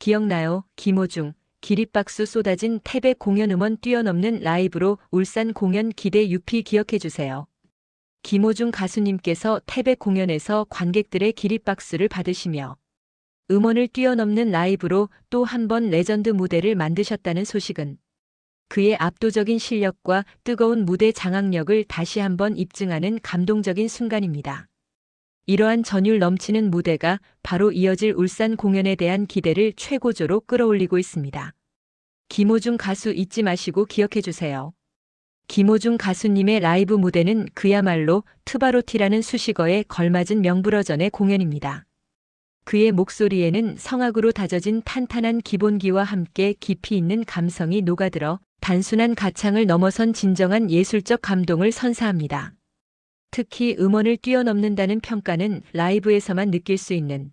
기억나요? 김호중, 기립박수 쏟아진 태백 공연 음원 뛰어넘는 라이브로 울산 공연 기대 유피 기억해주세요. 김호중 가수님께서 태백 공연에서 관객들의 기립박수를 받으시며 음원을 뛰어넘는 라이브로 또 한 번 레전드 무대를 만드셨다는 소식은 그의 압도적인 실력과 뜨거운 무대 장악력을 다시 한번 입증하는 감동적인 순간입니다. 이러한 전율 넘치는 무대가 바로 이어질 울산 공연에 대한 기대를 최고조로 끌어올리고 있습니다. 김호중 가수 잊지 마시고 기억해 주세요. 김호중 가수님의 라이브 무대는 그야말로 트바로티라는 수식어에 걸맞은 명불허전의 공연입니다. 그의 목소리에는 성악으로 다져진 탄탄한 기본기와 함께 깊이 있는 감성이 녹아들어 단순한 가창을 넘어선 진정한 예술적 감동을 선사합니다. 특히 음원을 뛰어넘는다는 평가는 라이브에서만 느낄 수 있는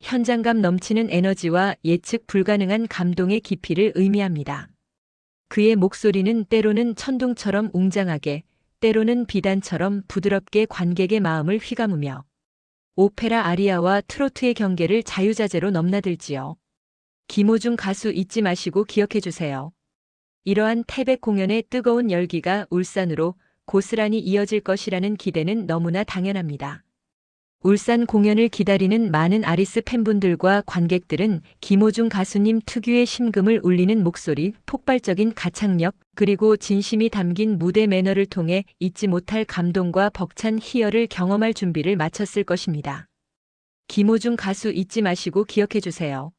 현장감 넘치는 에너지와 예측 불가능한 감동의 깊이를 의미합니다. 그의 목소리는 때로는 천둥처럼 웅장하게, 때로는 비단처럼 부드럽게 관객의 마음을 휘감으며 오페라 아리아와 트로트의 경계를 자유자재로 넘나들지요. 김호중 가수 잊지 마시고 기억해 주세요. 이러한 태백 공연의 뜨거운 열기가 울산으로 고스란히 이어질 것이라는 기대는 너무나 당연합니다. 울산 공연을 기다리는 많은 아리스 팬분들과 관객들은 김호중 가수님 특유의 심금을 울리는 목소리, 폭발적인 가창력, 그리고 진심이 담긴 무대 매너를 통해 잊지 못할 감동과 벅찬 희열을 경험할 준비를 마쳤을 것입니다. 김호중 가수 잊지 마시고 기억해 주세요.